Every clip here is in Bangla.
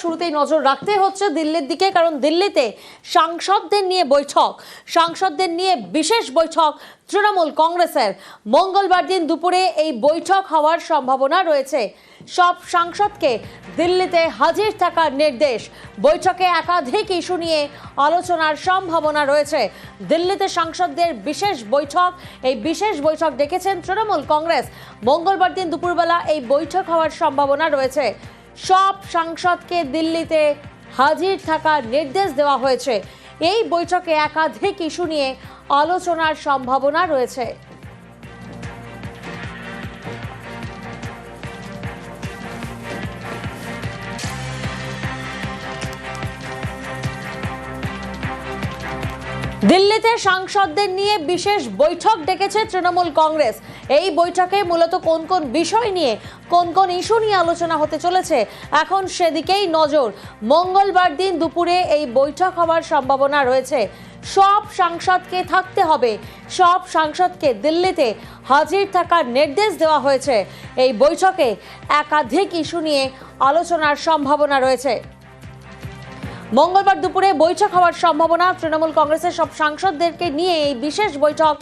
শুরুতেই নজর রাখতে হচ্ছে দিল্লির দিকে, কারণ দিল্লিতে সাংসদদের নিয়ে বৈঠক। সাংসদদের নিয়ে বিশেষ বৈঠক তৃণমূল কংগ্রেসের। মঙ্গলবার দিন দুপুরে এই বৈঠক হওয়ার সম্ভাবনা রয়েছে। সব সাংসদকে দিল্লিতে হাজির থাকার নির্দেশ। বৈঠকে একাধিক ইস্যু নিয়ে আলোচনার সম্ভাবনা রয়েছে। দিল্লিতে সাংসদদের বিশেষ বৈঠক, এই বিশেষ বৈঠক ডেকেছেন তৃণমূল কংগ্রেস। মঙ্গলবার দিন দুপুরবেলা এই বৈঠক হওয়ার সম্ভাবনা রয়েছে। সব সাংসদকে দিল্লিতে হাজির থাকার নির্দেশ দেওয়া হয়েছে। এই বৈঠকে একাধিক ইস্যু নিয়ে আলোচনার সম্ভাবনা রয়েছে। দিল্লিতে সাংসদদের নিয়ে বিশেষ বৈঠক ডেকেছে তৃণমূল কংগ্রেস। এই বৈঠকে মূলত কোন কোন বিষয় নিয়ে, কোন কোন ইস্যু নিয়ে আলোচনা হতে চলেছে, এখন সেদিকেই নজর। মঙ্গলবার দিন দুপুরে এই বৈঠক হওয়ার সম্ভাবনা রয়েছে। সব সাংসদকে থাকতে হবে। সব সাংসদকে দিল্লিতে হাজির থাকার নির্দেশ দেওয়া হয়েছে। এই বৈঠকে একাধিক ইস্যু নিয়ে আলোচনার সম্ভাবনা রয়েছে। মঙ্গলবার দুপুরে বৈঠক হওয়ার সম্ভাবনা। তৃণমূল কংগ্রেসের সব সাংসদদেরকে নিয়ে এই বিশেষ বৈঠক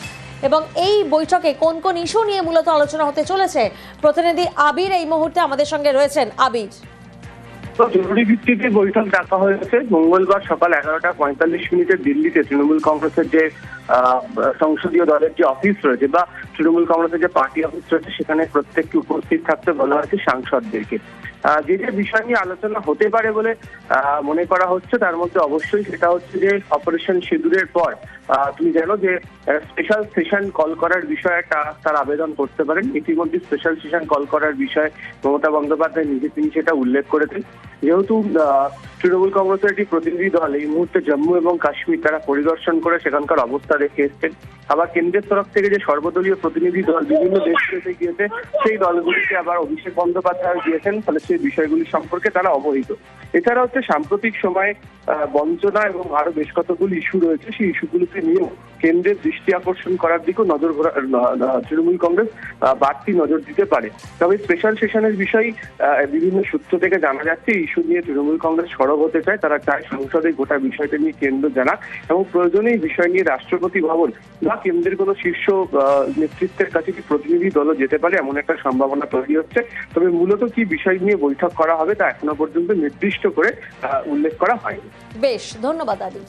এবং এই বৈঠকে কোন কোন ইস্যু নিয়ে মূলত আলোচনা হতে চলেছে, প্রতিনিধি আবির এই মুহূর্তে আমাদের সঙ্গে রয়েছেন। আবির। জরুরি ভিত্তিতে বৈঠক ডাকা হয়েছে। মঙ্গলবার সকাল এগারোটা পঁয়তাল্লিশ মিনিটে দিল্লিতে তৃণমূল কংগ্রেসের যে সংসদীয় দলের যে অফিস রয়েছে বা তৃণমূল কংগ্রেসের যে পার্টি অফিস রয়েছে, সেখানে প্রত্যেককে উপস্থিত থাকতে বলা হয়েছে সাংসদদেরকে। যে যে বিষয় নিয়ে আলোচনা হতে পারে বলে মনে করা হচ্ছে, তার মধ্যে অবশ্যই সেটা হচ্ছে যে অপারেশন সিঁদুরের পর তুমি জানো যে স্পেশাল সেশন কল করার বিষয়ে তার আবেদন করতে পারেন। ইতিমধ্যে স্পেশাল সেশন কল করার বিষয়ে মমতা বন্দ্যোপাধ্যায় নিজে তিনি সেটা উল্লেখ করেছেন। যেহেতু তৃণমূল কংগ্রেসের একটি প্রতিনিধি দল এই মুহূর্তে জম্মু এবং কাশ্মীর তারা পরিদর্শন করে সেখানকার অবস্থা দেখে এসছেন। আবার কেন্দ্রের তরফ থেকে যে সর্বদলীয় প্রতিনিধি দল বিভিন্ন দেশগুলিতে গিয়েছে, সেই দলগুলিকে আবার অভিষেক বন্দ্যোপাধ্যায় দিয়েছেন, ফলে সেই বিষয়গুলি সম্পর্কে তারা অবহিত। এছাড়া হচ্ছে সাম্প্রতিক সময়ে বঞ্চনা এবং আরও বেশ কতগুলি ইস্যু রয়েছে, সেই ইস্যুগুলিতে নিয়েও কেন্দ্রের দৃষ্টি আকর্ষণ করার দিকেও নজর তৃণমূল কংগ্রেস বাড়তি নজর দিতে পারে। তবে স্পেশাল সেশনের বিষয় বিভিন্ন সূত্র থেকে জানা যাচ্ছে ইস্যু নিয়ে তৃণমূল কংগ্রেস সরব হতে চায়, তারা চায় সংসদে গোটা বিষয়টা নিয়ে কেন্দ্র জানাক এবং প্রয়োজনে বিষয় নিয়ে রাষ্ট্রপতি ভবন বা কেন্দ্রের কোনো শীর্ষ নেতৃত্বের কাছে কি প্রতিনিধি দলও যেতে পারে? এমন একটা সম্ভাবনা তৈরি হচ্ছে। তবে মূলত কি বিষয় নিয়ে বৈঠক করা হবে তা এখনও পর্যন্ত নির্দিষ্ট করে উল্লেখ করা হয়নি। বেশ, ধন্যবাদ আবির